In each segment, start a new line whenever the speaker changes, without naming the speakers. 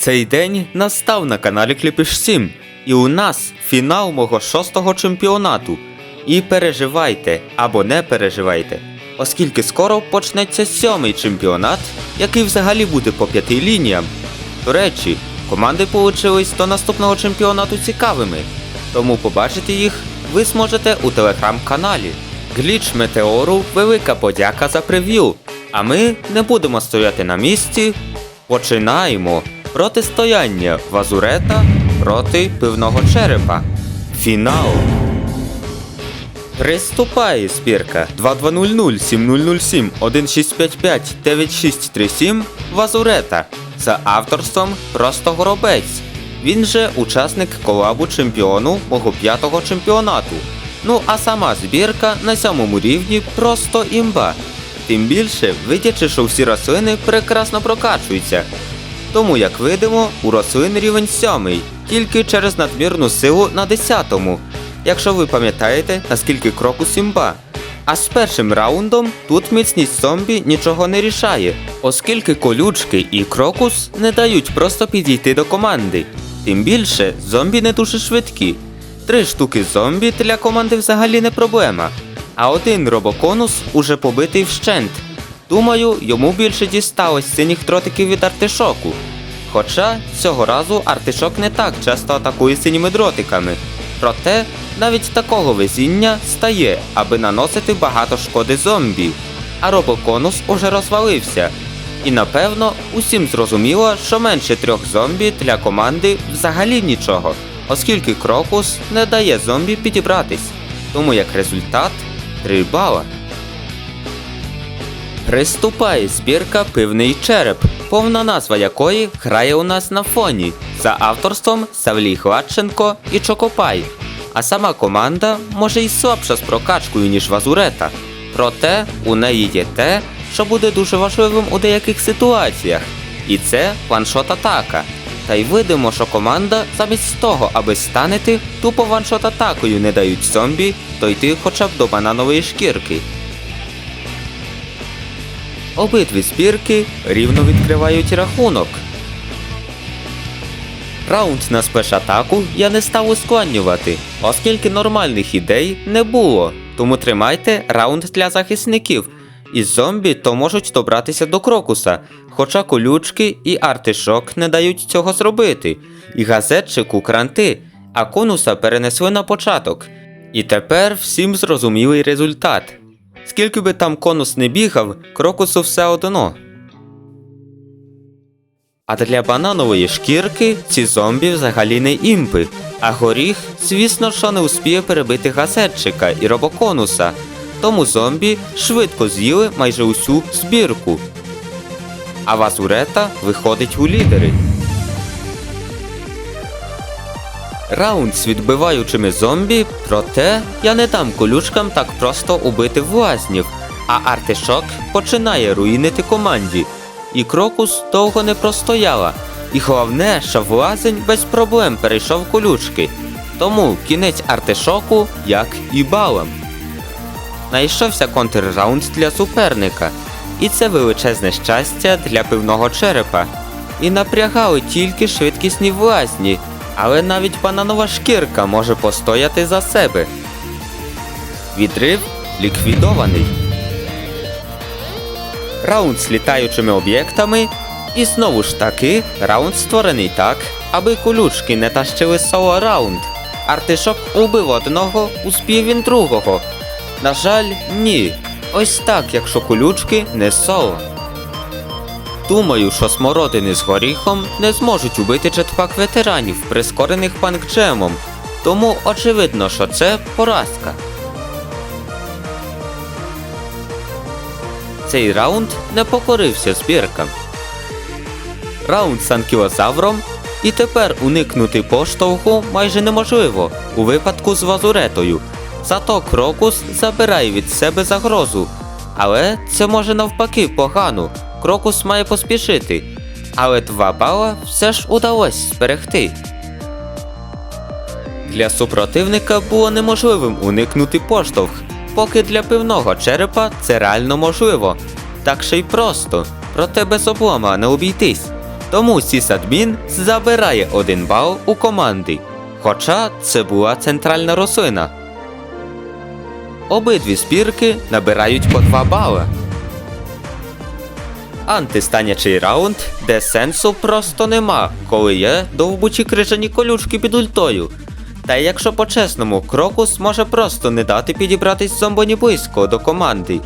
Цей день настав на каналі Кліпіш 7, і у нас фінал мого шостого чемпіонату. І переживайте або не переживайте, оскільки скоро почнеться сьомий чемпіонат, який взагалі буде по п'яти лініям. До речі, команди получились до наступного чемпіонату цікавими, тому побачити їх ви зможете у телеграм-каналі. Гліч Метеору велика подяка за прев'ю. А ми не будемо стояти на місці. Починаємо протистояння Вазурета проти пивного черепа. Фінал. Приступає збірка 2200 7007 1655 9637 Вазурета за авторством Просто Горобець. Він же учасник колабу чемпіону мого п'ятого чемпіонату. Ну а сама збірка на сьомому рівні просто імба. Тим більше, видячи, що всі рослини прекрасно прокачуються. Тому, як видимо, у рослин рівень сьомий, тільки через надмірну силу на десятому, якщо ви пам'ятаєте, наскільки крокус імба. А з першим раундом тут міцність зомбі нічого не рішає, оскільки колючки і крокус не дають просто підійти до команди. Тим більше зомбі не дуже швидкі. Три штуки зомбі для команди взагалі не проблема. А один робоконус уже побитий вщент. Думаю, йому більше дісталось синіх дротиків від артишоку. Хоча цього разу артишок не так часто атакує синіми дротиками. Проте навіть такого везіння стає, аби наносити багато шкоди зомбі. А робоконус уже розвалився. І напевно усім зрозуміло, що менше трьох зомбі для команди взагалі нічого, оскільки крокус не дає зомбі підібратись. Тому як результат 3 бала. Приступає збірка Пивний череп, повна назва якої грає у нас на фоні за авторством Савлій Гладченко і Чокопай. А сама команда може й слабша з прокачкою, ніж Вазурета. Проте у неї є те, що буде дуже важливим у деяких ситуаціях, і це ваншот атака. Та й видимо, що команда замість того, аби станити, тупо ваншот атакою не дають зомбі дойти хоча б до бананової шкірки. Обидві збірки рівно відкривають рахунок. Раунд на спеш-атаку я не став ускладнювати, оскільки нормальних ідей не було. Тому тримайте раунд для захисників. І зомбі то можуть добратися до крокуса, хоча колючки і артишок не дають цього зробити. І газетчику кранти, а конуса перенесли на початок. І тепер всім зрозумілий результат. Скільки би там конус не бігав, крокусу все одно. А для бананової шкірки ці зомбі взагалі не імпи, а горіх, звісно, що не успіє перебити газетчика і робоконуса, тому зомбі швидко з'їли майже усю збірку. А Вазурета виходить у лідери. Раунд з відбиваючими зомбі, проте я не дам колючкам так просто убити влазнів, а артишок починає руїнити команді. І крокус довго не простояла. І головне, що влазень без проблем перейшов колючки. Тому кінець артишоку, як і балам. Найшовся контрраунд для суперника, і це величезне щастя для пивного черепа. І напрягали тільки швидкісні влазні, але навіть бананова шкірка може постояти за себе. Відрив ліквідований. Раунд з літаючими об'єктами. І знову ж таки, раунд створений так, аби колючки не тащили соло раунд. Артишок убив одного, успів він другого. На жаль, ні. Ось так, якщо колючки не соло. Думаю, що смородини з горіхом не зможуть убити четвак ветеранів, прискорених панкджемом. Тому очевидно, що це поразка. Цей раунд не покорився збіркам. Раунд з анкілозавром, і тепер уникнути поштовху майже неможливо у випадку з вазуретою. Зато крокус забирає від себе загрозу. Але це може навпаки погано. Крокус має поспішити. Але два бала все ж удалось зберегти. Для супротивника було неможливим уникнути поштовх, поки для пивного черепа це реально можливо. Так ще й просто, проте без облома не обійтись. Тому сісадмін забирає один бал у команди. Хоча це була центральна рослина. Обидві спірки набирають по 2 бала. Антистанячий раунд, де сенсу просто нема, коли є довбучі крижані колючки під ультою. Та якщо по-чесному, Крокус може просто не дати підібратись зомбоні близько до команди.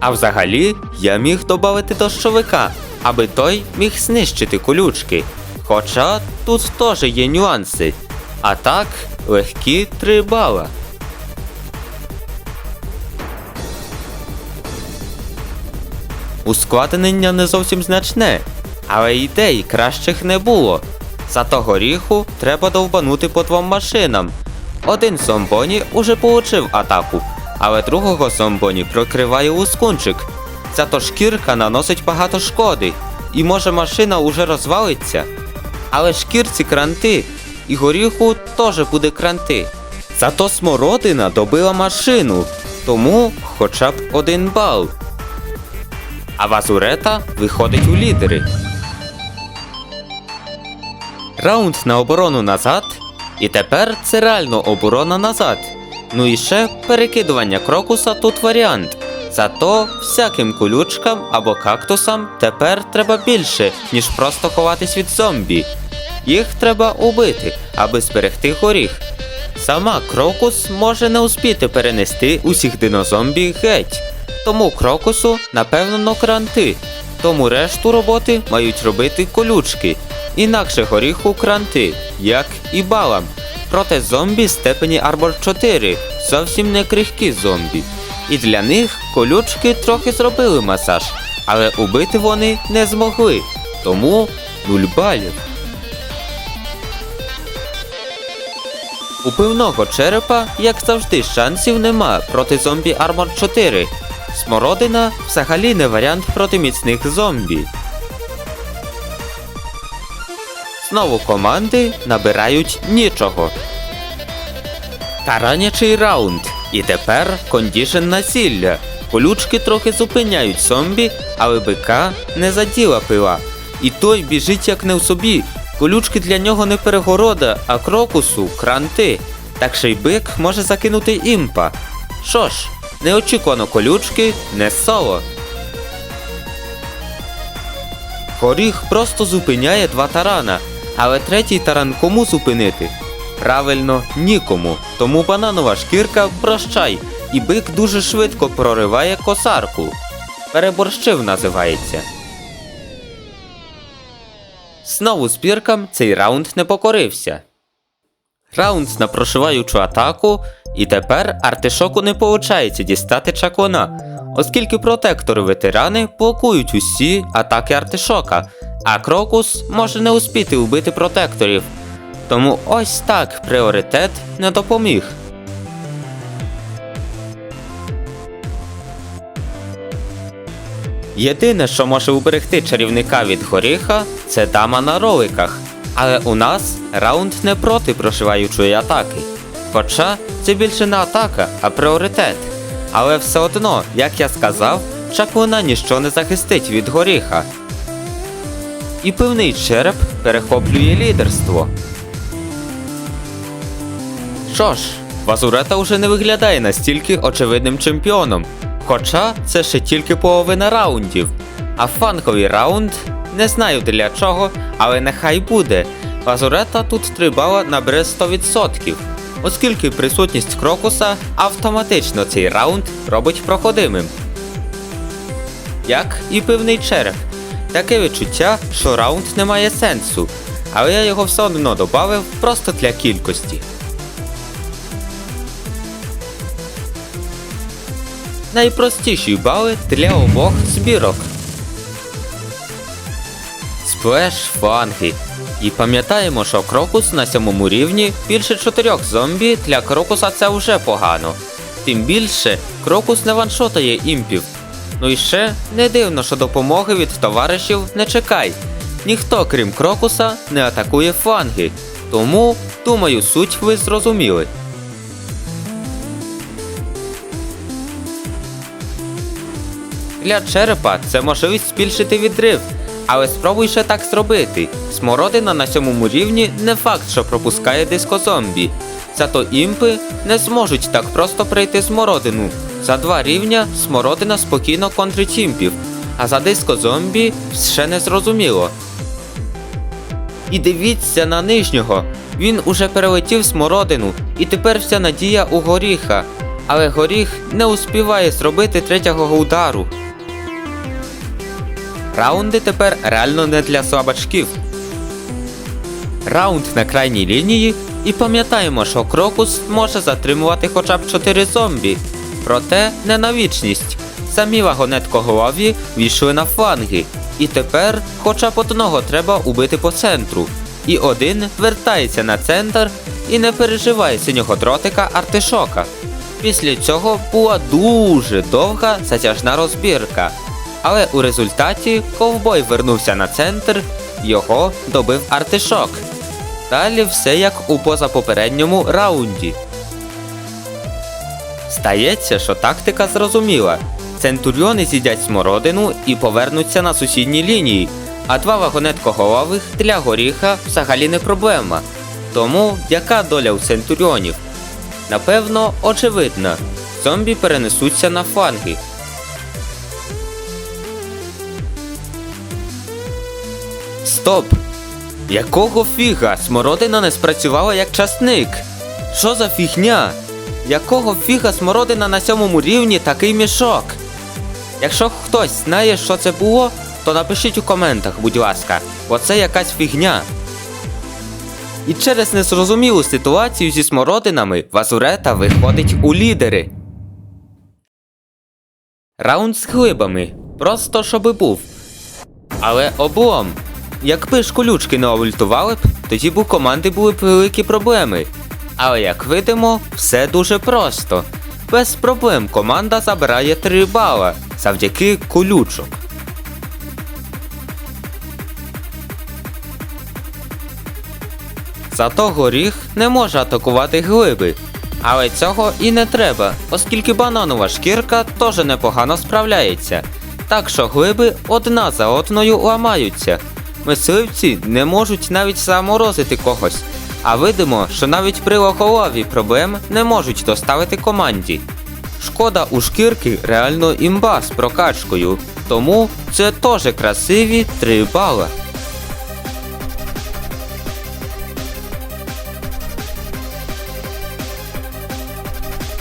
А взагалі, я міг додати дощовика, аби той міг знищити колючки. Хоча тут теж є нюанси. А так, легкі 3 бала. Ускладнення не зовсім значне, але ідей кращих не було. За того горіху треба довбанути по двом машинам. Один зомбоні уже получив атаку, але другого зомбоні прикриває лускунчик. Зато шкірка наносить багато шкоди, і може машина уже розвалиться. Але шкірці кранти, і горіху теж буде кранти. Зато смородина добила машину, тому хоча б один бал. А Вазурета виходить у лідери. Раунд на оборону назад. І тепер це реально оборона назад. Ну і ще перекидування крокуса тут варіант. Зато всяким колючкам або кактусам тепер треба більше, ніж просто ховатись від зомбі. Їх треба убити, аби зберегти горіх. Сама крокус може не успіти перенести усіх динозомбі геть. Тому крокусу, напевно, нокранти. Тому решту роботи мають робити колючки. Інакше горіху кранти, як і балам. Проте зомбі степені Арбор 4, зовсім не крихкі зомбі. І для них колючки трохи зробили масаж, але убити вони не змогли. Тому нуль балів. У пивного черепа, як завжди, шансів нема проти зомбі Армор 4. Смородина взагалі не варіант проти міцних зомбі. Знову команди набирають нічого. Таранячий раунд. І тепер кондішн насілля. Колючки трохи зупиняють зомбі, але бика не заділа пила. І той біжить як не в собі. Колючки для нього не перегорода, а крокусу кранти. Так ще й бик може закинути імпа. Що ж, неочікувано колючки не соло. Горіх просто зупиняє два тарана, але третій таран кому зупинити? Правильно, нікому. Тому бананова шкірка прощай, і бик дуже швидко прориває косарку. Переборщив називається. Знову спіркам цей раунд не покорився. Раунд на прошиваючу атаку, і тепер артишоку не получається дістати чаклуна, оскільки протектори ветерани блокують усі атаки артишока, а крокус може не успіти вбити протекторів. Тому ось так пріоритет не допоміг. Єдине, що може уберегти чарівника від горіха, це дама на роликах. Але у нас раунд не проти прошиваючої атаки. Хоча це більше не атака, а пріоритет. Але все одно, як я сказав, чаклуна ніщо не захистить від горіха. І пивний череп перехоплює лідерство. Що ж, Вазурета вже не виглядає настільки очевидним чемпіоном. Хоча це ще тільки половина раундів. А фанковий раунд не знаю для чого, але нехай буде. Вазурета тут 3 бала набере 100%, оскільки присутність крокуса автоматично цей раунд робить проходимим. Як і пивний череп. Таке відчуття, що раунд не має сенсу, але я його все одно додав просто для кількості. Найпростіші бали для обох збірок. Сплеш фанги. І пам'ятаємо, що крокус на сьомому рівні більше чотирьох зомбі для крокуса це вже погано. Тим більше, крокус не ваншотає імпів. Ну і ще не дивно, що допомоги від товаришів не чекай. Ніхто, крім крокуса, не атакує фланги. Тому, думаю, суть ви зрозуміли. Для черепа це можливість збільшити відрив, Але спробуй ще так зробити. Смородина на сьомому рівні не факт, що пропускає дискозомбі. Зато імпи не зможуть так просто пройти смородину. За два рівня смородина спокійно контрить імпів, а за дискозомбі ще не зрозуміло. І дивіться на нижнього. Він уже перелетів смородину, і тепер вся надія у горіха. Але горіх не успіває зробити третього удару. Раунди тепер реально не для слабачків. Раунд на крайній лінії, і пам'ятаємо, що крокус може затримувати хоча б 4 зомбі. Проте не на вічність. Самі вагонеткоголові війшли на фланги. І тепер хоча б одного треба убити по центру. І один вертається на центр і не переживає синього дротика артишока. Після цього була дуже довга затяжна розбірка. Але у результаті ковбой вернувся на центр, його добив артишок. Далі все як у позапопередньому раунді. Стається, що тактика зрозуміла. Центуріони з'їдять смородину і повернуться на сусідні лінії, а два вагонеткоголових для горіха взагалі не проблема. Тому яка доля у центуріонів? Напевно, очевидна. Зомбі перенесуться на фланги. Стоп! Якого фіга? Смородина не спрацювала як часник? Що за фігня? Якого фіга смородина на сьомому рівні такий мішок? Якщо хтось знає, що це було, то напишіть у коментах, будь ласка, бо це якась фігня. І через незрозумілу ситуацію зі смородинами Вазурета виходить у лідери. Раунд з глибами. Просто щоби був. Але облом. Якби ж колючки не овультували б, тоді б у команди були б великі проблеми. Але як видимо, все дуже просто. Без проблем команда забирає 3 бала завдяки колючок. Зато горіх не може атакувати глиби. Але цього і не треба, оскільки бананова шкірка теж непогано справляється. Так що глиби одна за одною ламаються. Мисливці не можуть навіть заморозити когось. А видимо, що навіть при лохолові проблем не можуть доставити команді. Шкода у шкірки реально імба з прокачкою, тому це теж красиві 3 бала.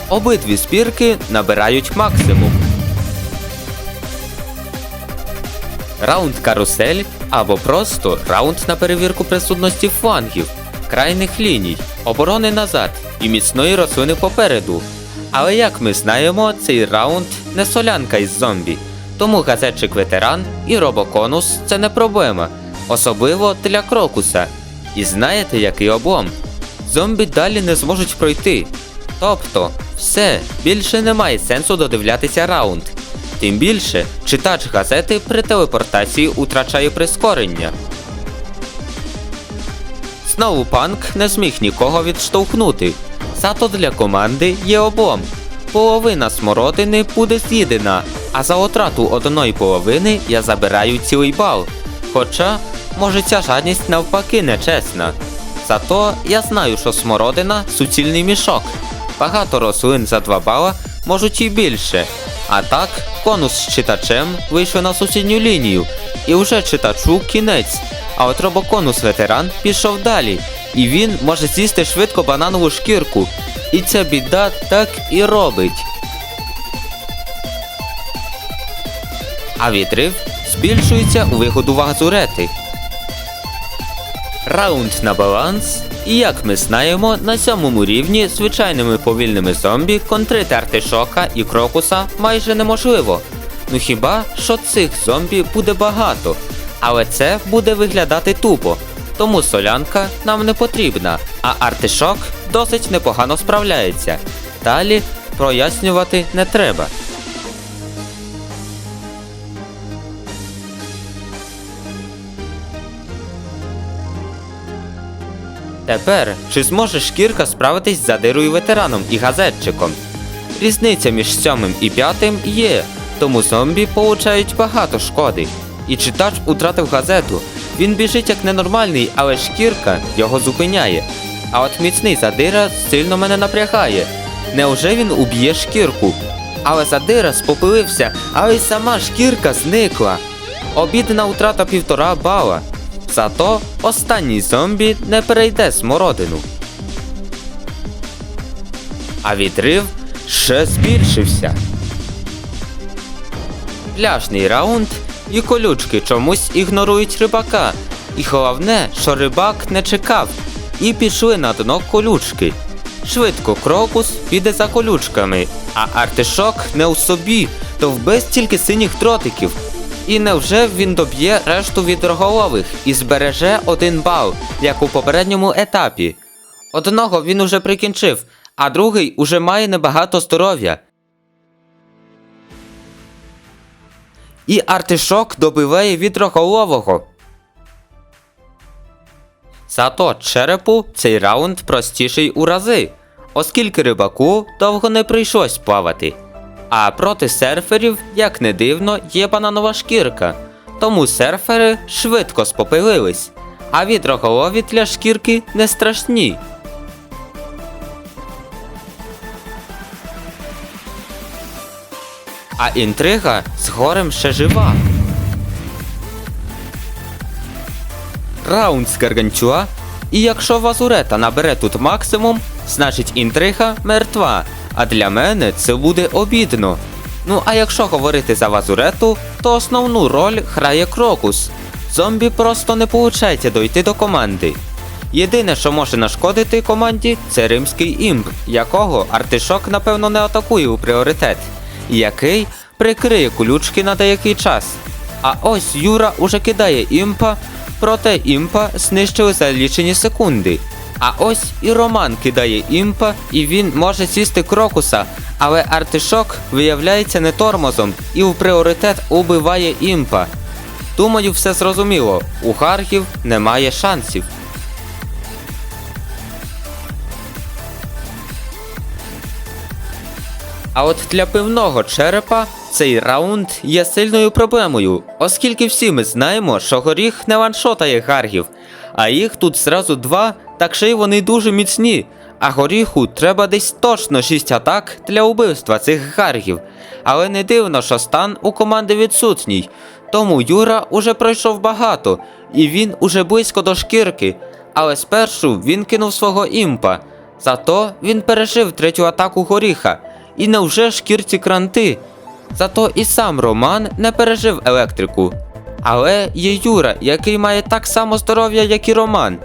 Обидві спірки набирають максимум. Раунд карусель або просто раунд на перевірку присутності флангів, крайних ліній, оборони назад і міцної рослини попереду. Але як ми знаємо, цей раунд не солянка із зомбі. Тому газетчик ветеран і робоконус це не проблема, особливо для крокуса. І знаєте, який облом? Зомбі далі не зможуть пройти. Тобто, все, більше немає сенсу додивлятися раунд. Тим більше, читач газети при телепортації утрачає прискорення. Знову панк не зміг нікого відштовхнути. Зато для команди є облом. Половина смородини буде з'їдена, а за отрату одної половини я забираю цілий бал. Хоча, може ця жадність навпаки нечесна. Зато я знаю, що смородина суцільний мішок. Багато рослин за 2 бала можуть і більше. А так, конус з читачем вийшов на сусідню лінію, і вже читачу кінець. А от робоконус ветеран пішов далі, і він може з'їсти швидко бананову шкірку. І ця біда так і робить. А відрив збільшується у вигоду вазурети. Раунд на баланс. І як ми знаємо, на сьомому рівні звичайними повільними зомбі контрити артишока і крокуса майже неможливо. Ну хіба що цих зомбі буде багато, але це буде виглядати тупо. Тому солянка нам не потрібна, а артишок досить непогано справляється. Далі прояснювати не треба. Тепер, чи зможе шкірка справитись з задирою ветераном і газетчиком? Різниця між сьомим і п'ятим є, тому зомбі получають багато шкоди. І читач утратив газету. Він біжить як ненормальний, але шкірка його зупиняє. А от міцний задира сильно мене напрягає. Неуже він уб'є шкірку? Але задира спопилився, але й сама шкірка зникла. Обідна утрата півтора бала. Зато останній зомбі не перейде смородину. А відрив ще збільшився. Пляжний раунд і колючки чомусь ігнорують рибака. І головне, що рибак не чекав, і пішли на дно колючки. Швидко крокус піде за колючками, а артишок не у собі, то вбив стільки синіх дротиків. І невже він доб'є решту відроголових і збереже один бал, як у попередньому етапі. Одного він уже прикінчив, а другий уже має небагато здоров'я. І артишок добиває відроголового. Зато черепу цей раунд простіший у рази, оскільки рибаку довго не прийшлось плавати. А проти серферів, як не дивно, є бананова шкірка, тому серфери швидко спопилились, а відроголові для шкірки не страшні. А інтрига з горем ще жива. Раунд з Гаргантюа. І якщо Вазурета набере тут максимум, значить інтрига мертва. А для мене це буде обідно. Ну а якщо говорити за Вазурету, то основну роль грає Крокус. Зомбі просто не получається дойти до команди. Єдине, що може нашкодити команді, це римський імп, якого артишок, напевно, не атакує у пріоритет, і який прикриє колючки на деякий час. А ось Юра уже кидає імпа, проте імпа знищили за лічені секунди. А ось і Роман кидає імпа, і він може сісти крокуса, але артишок виявляється не тормозом і в пріоритет убиває імпа. Думаю, все зрозуміло, у Харків немає шансів. А от для пивного черепа цей раунд є сильною проблемою, оскільки всі ми знаємо, що горіх не ваншотає гаргів, а їх тут зразу два, так ще й вони дуже міцні. А горіху треба десь точно 6 атак для убивства цих гаргів. Але не дивно, що стан у команди відсутній. Тому Юра уже пройшов багато, і він уже близько до шкірки. Але спершу він кинув свого імпа. Зато він пережив третю атаку горіха. І невже шкірці кранти? Зато і сам Роман не пережив електрику. Але є Юра, який має так само здоров'я, як і Роман.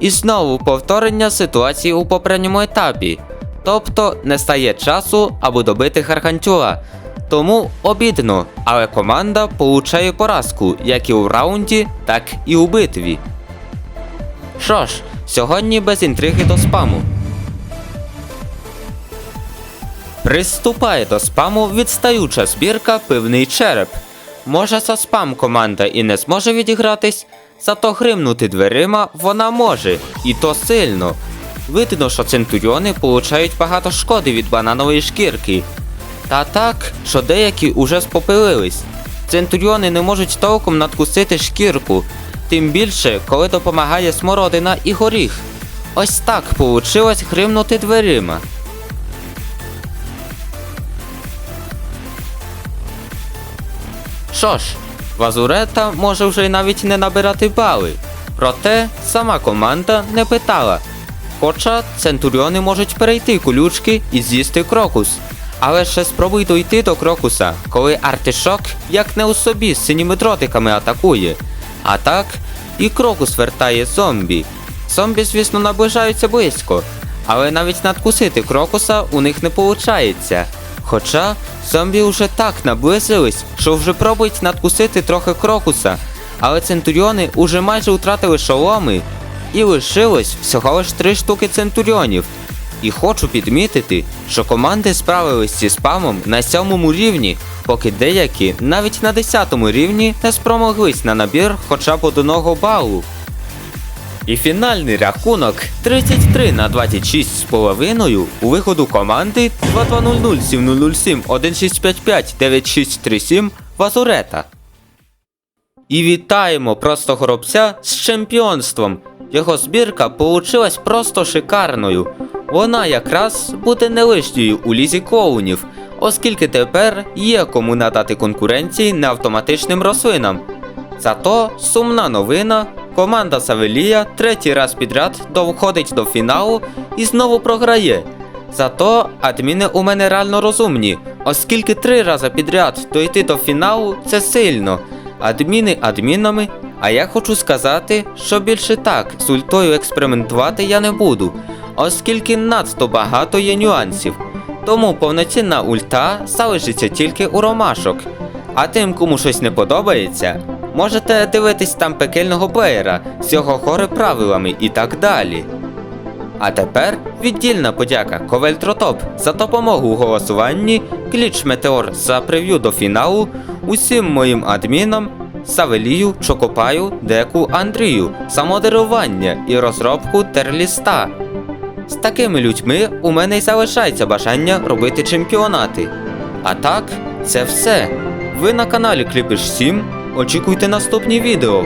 І знову повторення ситуації у попередньому етапі. Тобто не стає часу, аби добити Гаргантюа. Тому обідно, але команда получає поразку як і у раунді, так і у битві. Що ж, сьогодні без інтриги до спаму. Приступає до спаму відстаюча збірка пивний череп. Може за спам команда і не зможе відігратись, зато гримнути дверима вона може, і то сильно. Видно, що центуріони получають багато шкоди від бананової шкірки. Та так, що деякі уже спопилились. Центуріони не можуть толком надкусити шкірку, тим більше, коли допомагає смородина і горіх. Ось так получилось гримнути дверима. Що ж, Вазурета може вже й навіть не набирати бали. Проте сама команда не питала. Хоча центуріони можуть перейти колючки і з'їсти крокус. Але ще спробуй дойти до крокуса, коли артишок як не у собі з синіми дротиками атакує. А так, і крокус вертає зомбі. Зомбі, звісно, наближаються близько, але навіть надкусити крокуса у них не виходить. Хоча зомбі вже так наблизились, що вже пробують надкусити трохи крокуса, але центуріони уже майже втратили шоломи, і лишилось всього лиш три штуки центуріонів. І хочу підмітити, що команди справились зі спамом на сьомому рівні, поки деякі навіть на десятому рівні не спромоглись на набір хоча б одного балу. І фінальний рахунок 33 на 26 з половиною у виходу команди 2200 7007 1655 9637 Вазурета. І вітаємо просто горобця з чемпіонством. Його збірка получилась просто шикарною. Вона якраз буде не лишньою у лізі клоунів, оскільки тепер є кому надати конкуренції неавтоматичним рослинам. Зато сумна новина. Команда Савелія третій раз підряд доходить до фіналу і знову програє. Зато адміни у мене реально розумні, оскільки три рази підряд дойти до фіналу це сильно. Адміни адмінами, а я хочу сказати, що більше так з ультою експериментувати я не буду, оскільки надто багато є нюансів. Тому повноцінна ульта залишиться тільки у ромашок. А тим, кому щось не подобається, можете дивитись там пекельного плеєра з його гори правилами і так далі. А тепер віддільна подяка Ковельтротоп за допомогу у голосуванні, Кліч Метеор за прев'ю до фіналу, усім моїм адмінам, Савелію, Чокопаю, Деку, Андрію за модерування і розробку терліста. З такими людьми у мене й залишається бажання робити чемпіонати. А так, це все. Ви на каналі Кліпиш 7. Очікуйте наступні відео.